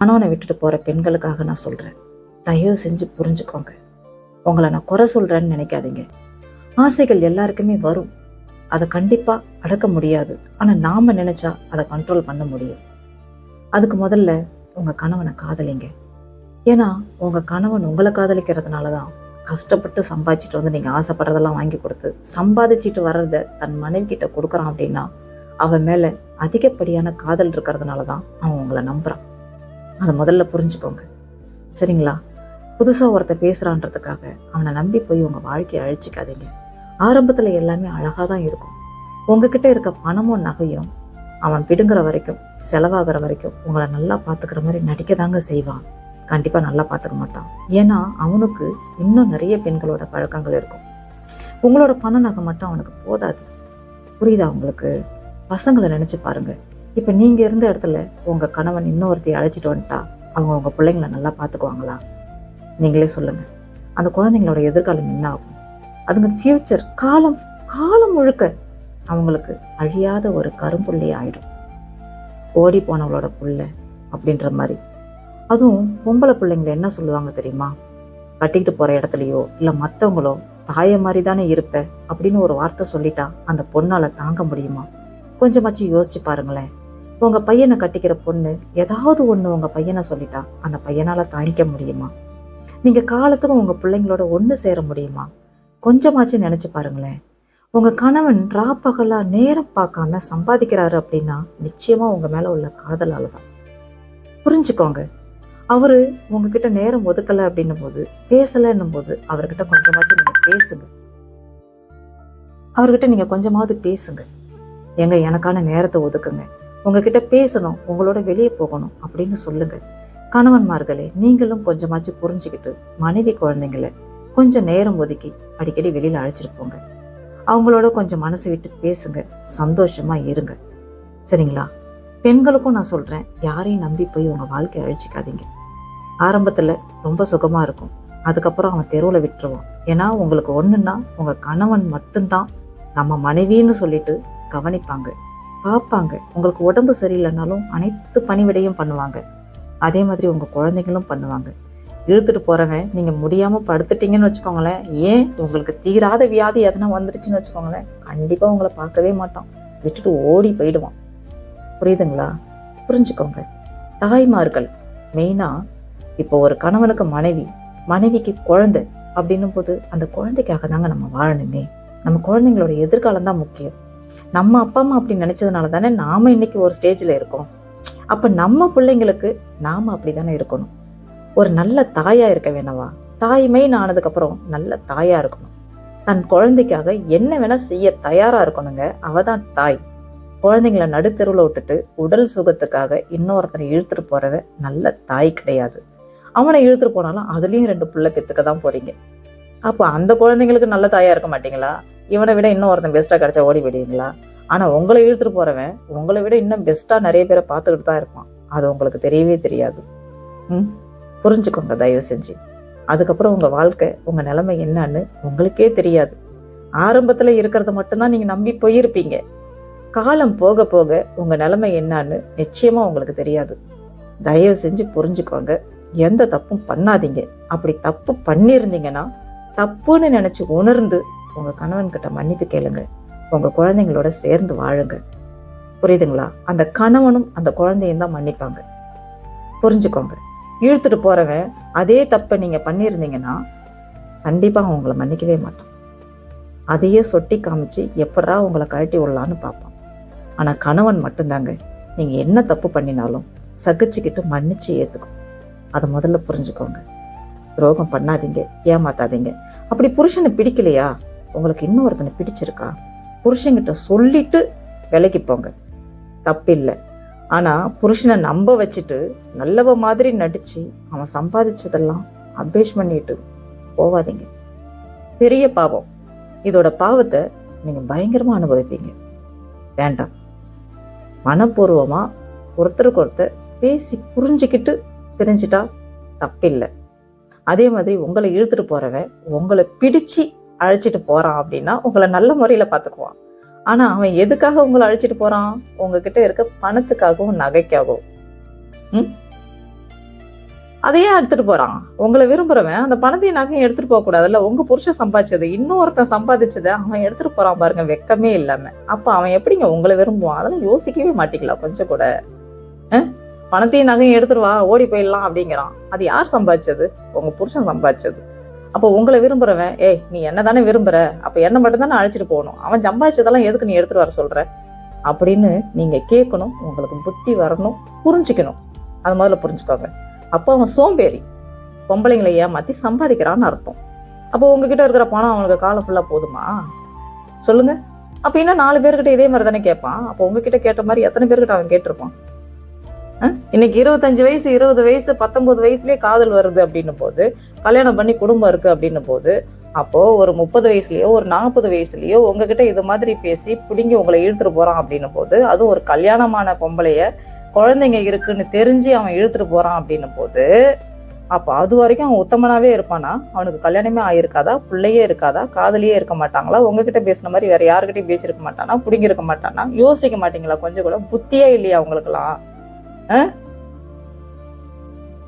கணவனை விட்டுட்டு போகிற பெண்களுக்காக நான் சொல்கிறேன் தயவு செஞ்சு புரிஞ்சுக்கோங்க. உங்களை நான் குறை சொல்கிறேன்னு நினைக்காதீங்க. ஆசைகள் எல்லாருக்குமே வரும். அதை கண்டிப்பாக அடக்க முடியாது. ஆனால் நாம் நினச்சா அதை கண்ட்ரோல் பண்ண முடியும். அதுக்கு முதல்ல உங்கள் கணவனை காதலிங்க. ஏன்னா உங்கள் கணவன் உங்களை காதலிக்கிறதுனால தான் கஷ்டப்பட்டு சம்பாதிச்சிட்டு வந்து நீங்கள் ஆசைப்படுறதெல்லாம் வாங்கி கொடுத்து சம்பாதிச்சிட்டு வர்றத தன் மனைவி கிட்ட கொடுக்குறான் அப்படின்னா அவன் மேலே அதிகப்படியான காதல் இருக்கிறதுனால தான் அவன் உங்களை நம்புகிறான் அதை முதல்ல புரிஞ்சுக்கோங்க. சரிங்களா? புதுசாக ஒருத்த பேசுகிறான்றதுக்காக அவனை நம்பி போய் உங்கள் வாழ்க்கையை அழிச்சிக்காதீங்க. ஆரம்பத்தில் எல்லாமே அழகாக தான் இருக்கும். உங்ககிட்ட இருக்க பணமும் நகையும் அவன் பிடுங்குற வரைக்கும் செலவாகிற வரைக்கும் உங்களை நல்லா பார்த்துக்கிற மாதிரி நடிக்க தாங்க செய்வான் கண்டிப்பாக நல்லா பார்த்துக்க மாட்டான். ஏன்னா அவனுக்கு இன்னும் நிறைய பெண்களோட பழக்கங்கள் இருக்கும். உங்களோட பண நகை மட்டும் அவனுக்கு போதாது. புரியுதா உங்களுக்கு? பசங்களை நினச்சி பாருங்கள் இப்போ நீங்கள் இருந்த இடத்துல உங்கள் கணவன் இன்னொருத்தையை அழைச்சிட்டு வந்துட்டா அவங்க உங்கள் பிள்ளைங்கள நல்லா பார்த்துக்குவாங்களா நீங்களே சொல்லுங்கள் அந்த குழந்தைங்களோட எதிர்காலம் என்ன ஆகும்? அதுங்க ஃப்யூச்சர் காலம் காலம் முழுக்க அவங்களுக்கு அழியாத ஒரு கரும்புள்ளே ஆயிடும். ஓடி போனவளோட புள்ள அப்படின்ற மாதிரி. அதுவும் பொம்பளை பிள்ளைங்களை என்ன சொல்லுவாங்க தெரியுமா? கட்டிக்கிட்டு போகிற இடத்துலையோ இல்லை மற்றவங்களோ தாயை மாதிரி தானே இருப்ப அப்படின்னு ஒரு வார்த்தை சொல்லிட்டா அந்த பொண்ணால் தாங்க முடியுமா? கொஞ்சமாச்சும் யோசிச்சு பாருங்களேன். உங்கள் பையனை கட்டிக்கிற பொண்ணு ஏதாவது ஒன்று உங்கள் பையனை சொல்லிட்டா அந்த பையனால் தாங்கிக்க முடியுமா? நீங்கள் காலத்துக்கும் உங்கள் பிள்ளைங்களோட ஒன்று சேர முடியுமா? கொஞ்சமாச்சும் நினச்சி பாருங்களேன். உங்கள் கணவன் ராப்பகலாக நேரம் பார்க்காம சம்பாதிக்கிறாரு அப்படின்னா நிச்சயமாக உங்கள் மேலே உள்ள காதலால் தான் புரிஞ்சுக்கோங்க. அவரு உங்ககிட்ட நேரம் ஒதுக்கலை அப்படின்னும் போது பேசலைன்னும் போது அவர்கிட்ட கொஞ்சமாச்சும் நீங்கள் பேசுங்க. அவர்கிட்ட நீங்கள் கொஞ்சமாவது பேசுங்க. எங்க எனக்கான நேரத்தை ஒதுக்குங்க. உங்ககிட்ட பேசணும் உங்களோட வெளியே போகணும் அப்படின்னு சொல்லுங்கள் கணவன்மார்களே நீங்களும் கொஞ்சமாச்சும் புரிஞ்சுக்கிட்டு மனைவி குழந்தைங்களை கொஞ்சம் நேரம் ஒதுக்கி அடிக்கடி வெளியில் அழைச்சிட்டு போங்க. அவங்களோட கொஞ்சம் மனசு விட்டு பேசுங்க சந்தோஷமாக இருங்க. சரிங்களா? பெண்களுக்கும் நான் சொல்கிறேன் யாரையும் நம்பி போய் உங்கள் வாழ்க்கையை அழிச்சிக்காதீங்க. ஆரம்பத்தில் ரொம்ப சுகமாக இருக்கும். அதுக்கப்புறம் அவன் தெருவில் விட்டுருவான். ஏன்னா உங்களுக்கு ஒன்றுன்னா உங்கள் கணவன் மட்டும்தான் நம்ம மனைவின்னு சொல்லிட்டு கவனிப்பாங்க. பார்ப்பாங்க. உங்களுக்கு உடம்பு சரியில்லைனாலும் அனைத்து பணிவிடையும் பண்ணுவாங்க. அதே மாதிரி உங்கள் குழந்தைங்களும் பண்ணுவாங்க. இழுத்துட்டு போகிறவன் நீங்கள் முடியாமல் படுத்துட்டீங்கன்னு வச்சுக்கோங்களேன். ஏன்? உங்களுக்கு தீராத வியாதி எதனா வந்துருச்சுன்னு வச்சுக்கோங்களேன். கண்டிப்பாக உங்களை பார்க்கவே மாட்டான். விட்டுட்டு ஓடி போயிடுவான். புரியுதுங்களா? புரிஞ்சுக்கோங்க. தாய்மார்கள் மெயினாக இப்போ ஒரு கணவனுக்கு மனைவி மனைவிக்கு குழந்தை அப்படின்னும் போது அந்த குழந்தைக்காக தாங்க நம்ம வாழணுமே. நம்ம குழந்தைங்களோட எதிர்காலம் தான் முக்கியம். நம்ம அப்பா அம்மா அப்படி நினைச்சதுனால தானே நாம இன்னைக்கு ஒரு ஸ்டேஜில் இருக்கோம். அப்ப நம்ம பிள்ளைங்களுக்கு நாம அப்படி தானே இருக்கணும். ஒரு நல்ல தாயா இருக்க வேணவா? தாய்மை ஆனதுக்கப்புறம் நல்ல தாயா இருக்கணும். தன் குழந்தைக்காக என்ன வேணா செய்ய தயாரா இருக்கணுங்க அவ தான் தாய். குழந்தைங்கள நடுத்தெருவில் விட்டுட்டு உடல் சுகத்துக்காக இன்னொருத்தனை இழுத்துட்டு போறவ நல்ல தாய் கிடையாது. அவனை இழுத்துட்டு போனாலும் அதுலயும் ரெண்டு பிள்ளை பெற்றுக்க தான் போறீங்க. அப்போ அந்த குழந்தைங்களுக்கு நல்ல தாயா இருக்க மாட்டீங்களா? இவனை விட இன்னும் ஒருத்தன் பெஸ்ட்டாக கிடச்சா ஓடி போயிடுவீங்களா? ஆனால் உங்களை இழுத்துட்டு போகிறவன் உங்களை விட இன்னும் பெஸ்ட்டாக நிறைய பேரை பார்த்துக்கிட்டு தான் இருப்பான். அது உங்களுக்கு தெரியவே தெரியாது. ம்? புரிஞ்சுக்கோங்க தயவு செஞ்சு. அதுக்கப்புறம் உங்கள் வாழ்க்கை உங்கள் நிலைமை என்னன்னு உங்களுக்கே தெரியாது. ஆரம்பத்தில் இருக்கிறத மட்டும்தான் நீங்கள் நம்பி போயிருப்பீங்க. காலம் போக போக உங்கள் நிலைமை என்னன்னு நிச்சயமாக உங்களுக்கு தெரியாது. தயவு செஞ்சு புரிஞ்சுக்கோங்க. எந்த தப்பும் பண்ணாதீங்க. அப்படி தப்பு பண்ணியிருந்தீங்கன்னா தப்புன்னு நினச்சி உணர்ந்து உங்கள் கணவன்கிட்ட மன்னிப்பு கேளுங்க. உங்கள் குழந்தைங்களோட சேர்ந்து வாழுங்க. புரியுதுங்களா? அந்த கணவனும் அந்த குழந்தையும் தான் மன்னிப்பாங்க. புரிஞ்சுக்கோங்க. இழுத்துட்டு போகிறவன் அதே தப்பை நீங்கள் பண்ணியிருந்தீங்கன்னா கண்டிப்பாக உங்களை மன்னிக்கவே மாட்டான். அதையே சொட்டி காமிச்சு எப்படா உங்களை கழட்டி விடலான்னு பார்ப்பான். ஆனால் கணவன் மட்டும்தாங்க. நீங்கள் என்ன தப்பு பண்ணினாலும் சகிச்சுக்கிட்டு மன்னிச்சு ஏற்றுக்கும் அதை முதல்ல புரிஞ்சுக்கோங்க. துரோகம் பண்ணாதீங்க ஏமாத்தாதீங்க. அப்படி புருஷனை பிடிக்கலையா? உங்களுக்கு இன்னொருத்தனை பிடிச்சிருக்கா? புருஷன்கிட்ட சொல்லிட்டு விலைக்கு போங்க. தப்பில்லை. ஆனால் புருஷனை நம்ப வச்சுட்டு நல்லவ மாதிரி நடித்து அவன் சம்பாதிச்சதெல்லாம் அபேஷ் பண்ணிட்டு போவாதீங்க. பெரிய பாவம். இதோட பாவத்தை நீங்கள் பயங்கரமாக அனுபவிப்பீங்க. வேண்டாம். மனப்பூர்வமாக ஒருத்தருக்கு ஒருத்தர் பேசி புரிஞ்சுக்கிட்டு தெரிஞ்சிட்டா தப்பில்லை. அதே மாதிரி உங்களை இழுத்துட்டு போகிறவன் உங்களை பிடிச்சு அழைச்சிட்டு போகிறான் அப்படின்னா உங்களை நல்ல முறையில் பார்த்துக்குவான். ஆனால் அவன் எதுக்காக உங்களை அழைச்சிட்டு போகிறான் உங்ககிட்ட இருக்க பணத்துக்காகவும் நகைக்காகவும். ம்? அதையே எடுத்துட்டு போறான். உங்களை விரும்புறவன் அந்த பணத்தையும் நகையும் எடுத்துட்டு போக கூடாதுல்ல? உங்க புருஷன் சம்பாதிச்சது இன்னொருத்தன் சம்பாதிச்சதை அவன் எடுத்துட்டு போறான் பாருங்க வெக்கமே இல்லாம. அப்ப அவன் எப்படிங்க உங்களை விரும்புவான்? அதெல்லாம் யோசிக்கவே மாட்டீங்களா கொஞ்சம் கூட? பணத்தையும் நகையும் எடுத்துருவா வா ஓடி போயிடலாம் அப்படிங்கிறான். அது யார் சம்பாதிச்சது? உங்க புருஷன் சம்பாதிச்சது. அப்போ உங்களை விரும்புறவன் ஏய் நீ என்ன தானே விரும்புற? அப்போ என்ன மட்டும் தானே அழைச்சிட்டு போகணும். அவன் சம்பாதிச்சதெல்லாம் எதுக்கு நீ எடுத்துட்டு வர சொல்ற? அப்படின்னு நீங்க கேட்கணும் உங்களுக்கு புத்தி வரணும் புரிஞ்சுக்கணும். அது முதல்ல புரிஞ்சுக்கோங்க. அப்போ அவன் சோம்பேறி. பொம்பளைங்களை ஏமாத்தி சம்பாதிக்கிறான்னு அர்த்தம். அப்போ உங்ககிட்ட இருக்கிற பணம் அவனுக்கு காலம் ஃபுல்லா போதுமா? சொல்லுங்க. அப்ப இன்னும் நாலு பேர்கிட்ட இதே மாதிரி தானே கேட்பான்? அப்போ உங்ககிட்ட கேட்ட மாதிரி எத்தனை பேர்கிட்ட அவன் கேட்டிருப்பான்? இன்னைக்கு இருபத்தஞ்சு வயசு இருபது வயசு பத்தொன்பது வயசுலேயே காதல் வருது அப்படின்னும் போது கல்யாணம் பண்ணி குடும்பம் இருக்கு அப்படின்னும் போது அப்போது ஒரு முப்பது வயசுலேயோ ஒரு நாற்பது வயசுலேயோ உங்ககிட்ட இது மாதிரி பேசி பிடுங்கி உங்களை இழுத்துட்டு போகிறான் அப்படின்னும் போது அதுவும் ஒரு கல்யாணமான பொம்பளைய குழந்தைங்க இருக்குன்னு தெரிஞ்சு அவன் இழுத்துட்டு போகிறான் அப்படின்னும் போது அப்போ அது வரைக்கும் அவன் உத்தமனாகவே இருப்பானா? அவனுக்கு கல்யாணமே ஆயிருக்காதா? பிள்ளையே இருக்காதா? காதலியே இருக்க மாட்டாங்களா? உங்ககிட்ட பேசின மாதிரி வேற யாருக்கிட்டையும் பேசியிருக்க மாட்டானா? பிடிங்கிருக்க மாட்டானா? யோசிக்க மாட்டீங்களா? கொஞ்சம் கூட? புத்தியே இல்லையா அவங்களுக்குலாம் Huh?